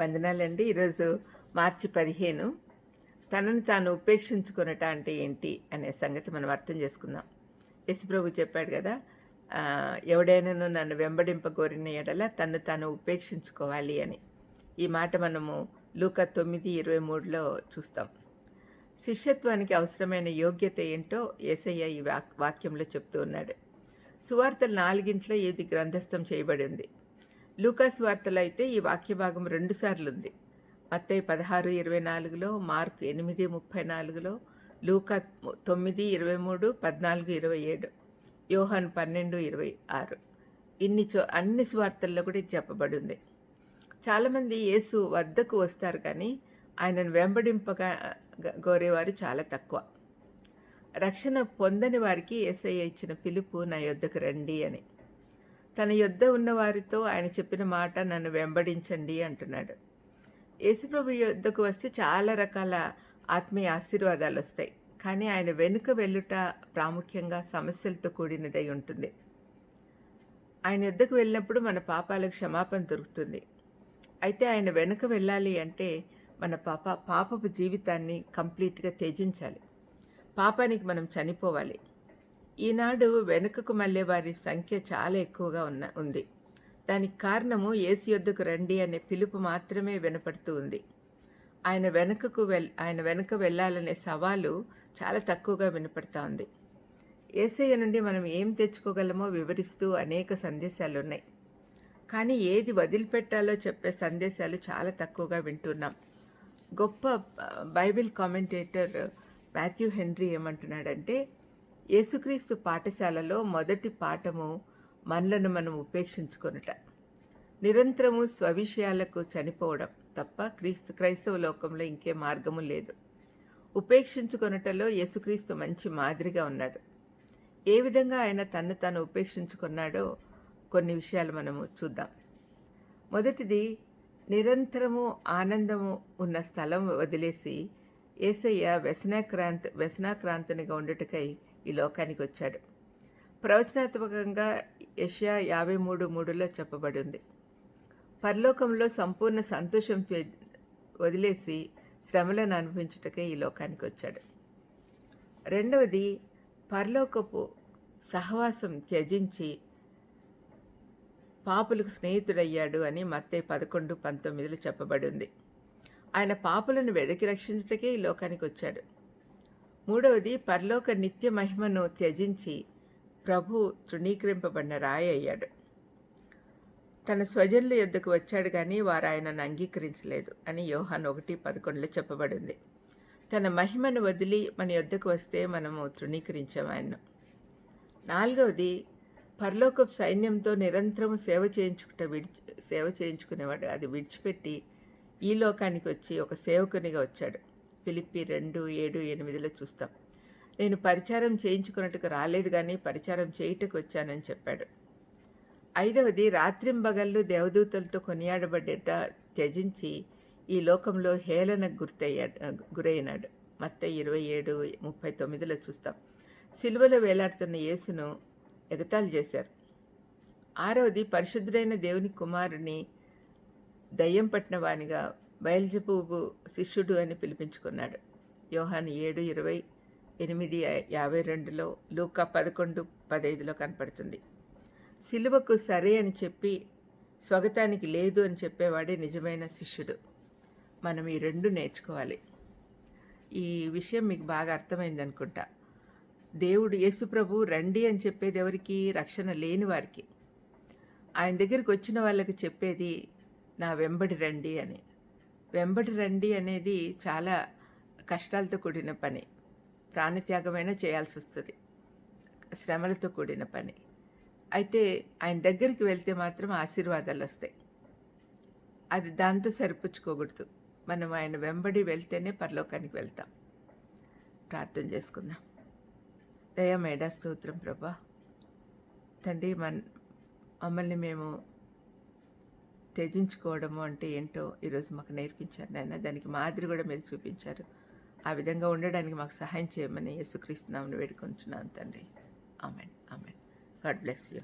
వందనాలండి. ఈరోజు మార్చి పదిహేను. తనను తాను ఉపేక్షించుకునట అంటే ఏంటి అనే సంగతి మనం అర్థం చేసుకుందాం. యశుప్రభు చెప్పాడు కదా ఎవడైనాను నన్ను వెంబడింపగోరిన ఎడల తను తాను ఉపేక్షించుకోవాలి అని. ఈ మాట మనము లూక తొమ్మిది ఇరవై మూడులో చూస్తాం. శిష్యత్వానికి అవసరమైన యోగ్యత ఏంటో ఏసయ్య ఈ వాక్ వాక్యంలో చెప్తూ ఉన్నాడు. సువార్తలు నాలుగింట్లో ఇది గ్రంథస్థం చేయబడి ఉంది లూకాస్ వార్తలో అయితే ఈ వాక్య భాగం రెండుసార్లు ఉంది మత్తయి పదహారు ఇరవై నాలుగులో మార్క్ ఎనిమిది ముప్పై నాలుగులో లూకా తొమ్మిది ఇరవై మూడు పద్నాలుగు ఇరవై ఏడు యోహాన్ పన్నెండు ఇరవై ఆరు. ఇన్ని చో అన్ని స్వార్థల్లో కూడా ఇది చెప్పబడి ఉంది చాలామంది యేసు వద్దకు వస్తారు కానీ ఆయనను వెంబడింపగా గోరేవారు కోరేవారు చాలా తక్కువ. రక్షణ పొందని వారికి ఏసయ్య ఇచ్చిన పిలుపు నా యొద్దకు రండి అని. తన యొద్ద ఉన్నవారితో ఆయన చెప్పిన మాట నన్ను వెంబడించండి అంటున్నాడు. యేసుప్రభు యొద్దకు వస్తే చాలా రకాల ఆత్మీయ ఆశీర్వాదాలు వస్తాయి. కానీ ఆయన వెనుక వెళ్ళుట ప్రాముఖ్యంగా సమస్యలతో కూడినదై ఉంటుంది. ఆయన యొద్దకు వెళ్ళినప్పుడు మన పాపాలకు క్షమాపణ దొరుకుతుంది. అయితే ఆయన వెనుక వెళ్ళాలి అంటే మన పాప పాపపు జీవితాన్ని కంప్లీట్గా త్యజించాలి. పాపానికి మనం చనిపోవాలి. ఈనాడు వెనుకకు మళ్ళీ వారి సంఖ్య చాలా ఎక్కువగా ఉన్న ఉంది. దానికి కారణము ఏసు యొద్దకు రండి అనే పిలుపు మాత్రమే వినపడుతూ ఉంది. ఆయన వెనుకకు వెల్ ఆయన వెనుక వెళ్ళాలనే సవాలు చాలా తక్కువగా వినపడతా ఉంది. ఏసయ్య నుండి మనం ఏం తెచ్చుకోగలమో వివరిస్తూ అనేక సందేశాలు ఉన్నాయి కానీ ఏది వదిలిపెట్టాలో చెప్పే సందేశాలు చాలా తక్కువగా వింటున్నాం. గొప్ప బైబిల్ కామెంటేటర్ మాథ్యూ హెన్రీ ఏమంటున్నాడంటే యేసుక్రీస్తు పాఠశాలలో మొదటి పాఠము మనలను మనం ఉపేక్షించుకొనుట. నిరంతరము స్వవిషయాలకు చనిపోవడం తప్ప క్రీస్తు క్రైస్తవ లోకంలో ఇంకే మార్గము లేదు. ఉపేక్షించుకొనుటలో యేసుక్రీస్తు మంచి మాదిరిగా ఉన్నాడు. ఏ విధంగా ఆయన తన్ను తాను ఉపేక్షించుకున్నాడో కొన్ని విషయాలు మనము చూద్దాం. మొదటిది నిరంతరము ఆనందము ఉన్న స్థలం వదిలేసి ఏసయ్య వ్యసనాక్రాంతి వ్యసనాక్రాంతునిగా ఉండుటకై ఈ లోకానికి వచ్చాడు. ప్రవచనాత్మకంగా యష్యా యాభై మూడు మూడులో చెప్పబడి ఉంది. పరలోకంలో సంపూర్ణ సంతోషం వదిలేసి శ్రమలను అనుభవించుటకే ఈ లోకానికి వచ్చాడు. రెండవది పరలోకపు సహవాసం త్యజించి పాపులకు స్నేహితుడయ్యాడు అని మత్తే పదకొండు పంతొమ్మిదిలో చెప్పబడి ఉంది. ఆయన పాపులను వెదకి రక్షించుటకే ఈ లోకానికి వచ్చాడు. మూడవది పరలోక నిత్య మహిమను త్యజించి ప్రభు తృణీకరింపబడిన రాయి అయ్యాడు. తన స్వజనుల యొద్దకు వచ్చాడు కానీ వారు ఆయనను అంగీకరించలేదు అని యోహాన్ ఒకటి పదకొండులో చెప్పబడింది. తన మహిమను వదిలి మన యొద్దకు వస్తే మనము తృణీకరించాం ఆయన్ను నాలుగవది పరలోకపు సైన్యంతో నిరంతరం సేవ చేయించుకుంట విడిచి సేవ చేయించుకునేవాడు. అది విడిచిపెట్టి ఈ లోకానికి వచ్చి ఒక సేవకునిగా వచ్చాడు. పిలిపి రెండు ఏడు ఎనిమిదిలో చూస్తాం. నేను పరిచారం చేయించుకున్నట్టుకు రాలేదు కానీ పరిచారం చేయుటకు వచ్చానని చెప్పాడు. ఐదవది రాత్రింబగళ్ళు దేవదూతలతో కొనియాడబడ్డట త్యజించి ఈ లోకంలో హేళనకు గుర్తయ్యాడు గురైనాడు. మత్త ఇరవై ఏడు ముప్పై తొమ్మిదిలో చూస్తాం. సిలువలో వేలాడుతున్న యేసును ఎగతాళి చేశారు. ఆరవది పరిశుద్ధుడైన దేవుని కుమారుని దయ్యం పట్టిన వానిగా బయల్జపూబు శిష్యుడు అని పిలిపించుకున్నాడు. యోహాన్ ఏడు ఇరవై ఎనిమిది యాభై రెండులో లూకా పదకొండు పదైదులో కనపడుతుంది. సిలువకు సరే అని చెప్పి స్వగతానికి లేదు అని చెప్పేవాడే నిజమైన శిష్యుడు. మనం ఈ రెండు నేర్చుకోవాలి. ఈ విషయం మీకు బాగా అర్థమైంది అనుకుంటా దేవుడు యేసుప్రభు రండి అని చెప్పేది ఎవరికి? రక్షణ లేని వారికి. ఆయన దగ్గరికి వచ్చిన వాళ్ళకి చెప్పేది నా వెంబడి రండి అని. వెంబడి రండి అనేది చాలా కష్టాలతో కూడిన పని. ప్రాణత్యాగమైనా చేయాల్సి వస్తుంది. శ్రమలతో కూడిన పని. అయితే ఆయన దగ్గరికి వెళ్తే మాత్రం ఆశీర్వాదాలు వస్తాయి. అది దాంతో సరిపుచ్చుకోకూడదు. మనం ఆయన వెంబడి వెళ్తేనే పరలోకానికి వెళ్తాం. ప్రార్థన చేసుకుందాం. దయా మేడా స్తోత్రం ప్రభా. తండ్రి మన మమ్మల్ని మేము త్యజించుకోవడము అంటే ఏంటో ఈరోజు మాకు నేర్పించారు నాయన. దానికి మాదిరి కూడా మీరు చూపించారు. ఆ విధంగా ఉండడానికి మాకు సహాయం చేయమని యేసుక్రీస్తు నామని వేడుకుంటున్నాను తండ్రి. Amen. Amen. God bless you.